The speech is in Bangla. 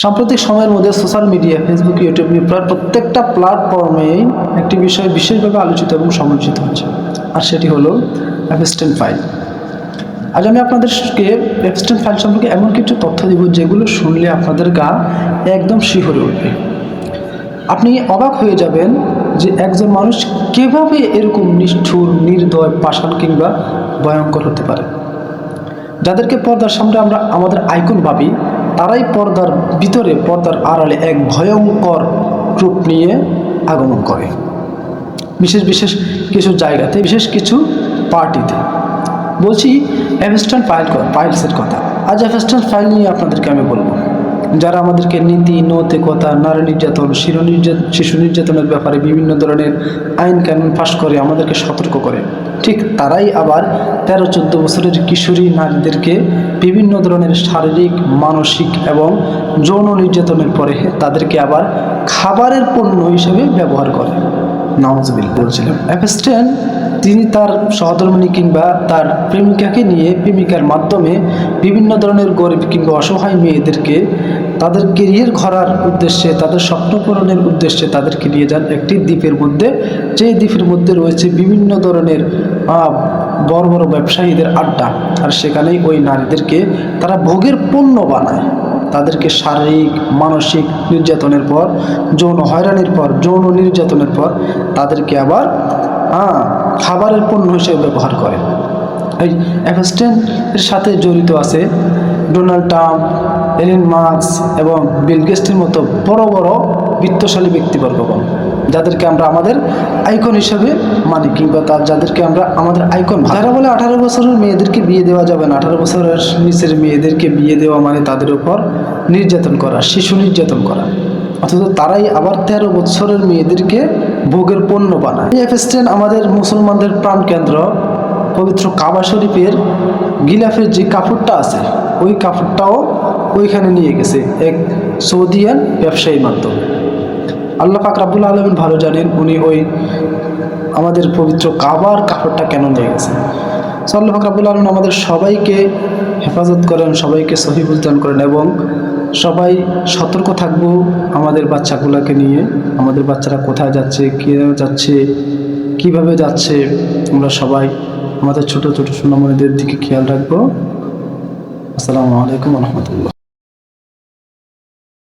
সাম্প্রতিক সময়ের মধ্যে সোশ্যাল মিডিয়া ফেসবুক ইউটিউব প্রায় প্রত্যেকটা প্ল্যাটফর্মেই একটি বিষয় বিশেষভাবে আলোচিত এবং সমালোচিত হচ্ছে। আর সেটি হলো অ্যাপেস্টেন্ট ফাইল আজ আমি আপনাদেরকে অ্যাপেস্টেন্ট ফাইল সম্পর্কে এমন কিছু তথ্য দিব যেগুলো শুনলে আপনাদের গা একদম শিহরে উঠবে। আপনি অবাক হয়ে যাবেন যে একজন মানুষ কীভাবে এরকম নিষ্ঠুর, নির্দয়, পাষাণ কিংবা ভয়ঙ্কর হতে পারে। যাদেরকে পর্দার সামনে আমরা, আমাদের আইকন ভাবি তারাই পর্দার ভিতরে পর্দার আড়ালে এক ভয়ঙ্কর রূপ নিয়ে আগমন করে। বিশেষ বিশেষ কিছু জায়গাতে, বিশেষ কিছু পার্টিতে। বলছি অ্যাভেস্টার্ন ফাইল ফাইলসের কথা। আজ অ্যাভেস্টার্ন ফাইল নিয়ে আপনাদেরকে আমি বলব। যারা আমাদেরকে নীতি, নৈতিকতা, নারী নির্যাতন, শিশু নির্যাতন শিশু নির্যাতনের ব্যাপারে বিভিন্ন ধরনের আইন কানুন পাশ করে আমাদেরকে সতর্ক করে। ঠিক তারাই আবার তেরো চোদ্দ বছরের কিশোরী নারীদেরকে বিভিন্ন ধরনের শারীরিক মানসিক এবং যৌন নির্যাতনের পরে তাদেরকে আবার খাবারের পণ্য হিসেবে ব্যবহার করে। নওয়াজবিল বলছিলাম অ্যাপেস্টেন তিনি তার সহধর্মিনী কিংবা তার প্রেমিকাকে নিয়ে প্রেমিকার মাধ্যমে বিভিন্ন ধরনের গরিব কিংবা অসহায় মেয়েদেরকে তাদের কেরিয়ার ঘরার উদ্দেশ্যে তাদের স্বপ্ন পূরণের উদ্দেশ্যে তাদেরকে নিয়ে যান একটি দ্বীপের মধ্যে। যে দ্বীপের মধ্যে রয়েছে বিভিন্ন ধরনের বড় বড় ব্যবসায়ীদের আড্ডা। আর সেখানেই ওই নারীদেরকে তারা ভোগের পণ্য বানায়। তাদেরকে শারীরিক, মানসিক নির্যাতনের পর, যৌন হয়রানির পর, যৌন নির্যাতনের পর তাদেরকে আবার হ্যাঁ খাবারের পণ্য হিসেবে ব্যবহার করে। এই অ্যাভেস্টেনের সাথে জড়িত আছে ডোনাল্ড ট্রাম্প, এলিন মার্কস এবং বিল মতো বড় বড় বিত্তশালী ব্যক্তিবর্গগণ। যাদেরকে আমরা আমাদের আইকন হিসেবে মানি কিংবা তার যাদেরকে আমরা আমাদের আইকন যারা বলে আঠারো বছরের মেয়েদেরকে বিয়ে দেওয়া যাবে না, আঠারো বছরের নিচের মেয়েদেরকে বিয়ে দেওয়া মানে তাদের উপর নির্যাতন করা, শিশু নির্যাতন করা। অথচ তারাই আবার তেরো বছরের মেয়েদেরকে ভোগের পণ্য বানায়। এফএসটেন আমাদের মুসলমানদের প্রাণকেন্দ্র পবিত্র কাবা শরীফের গিলাফের যে কাপড়টা আছে, ওই কাপড়টাও ওইখানে নিয়ে গেছে এক সৌদিয়ান ব্যবসায়ীর মাধ্যমে। আল্লাহ পাক রাব্বুল আলমিন ভালো জানেন, উনি ওই আমাদের পবিত্র কাবার কাপড়টা কেন নিয়ে গেছেন? সো আল্লাহ পাক রাব্বুল আলমিন আমাদের সবাইকে হেফাজত করেন, সবাইকে সহি বুঝদান করেন এবং সবাই সতর্ক থাকব আমাদের বাচ্চাগুলোকে নিয়ে। আমাদের বাচ্চারা কোথায় যাচ্ছে, কে যাচ্ছে, কীভাবে যাচ্ছে, আমরা সবাই আমাদের ছোট ছোট সোনামণিদের দিকে খেয়াল রাখব। আসসালামু আলাইকুম রহমতুল্লাহ।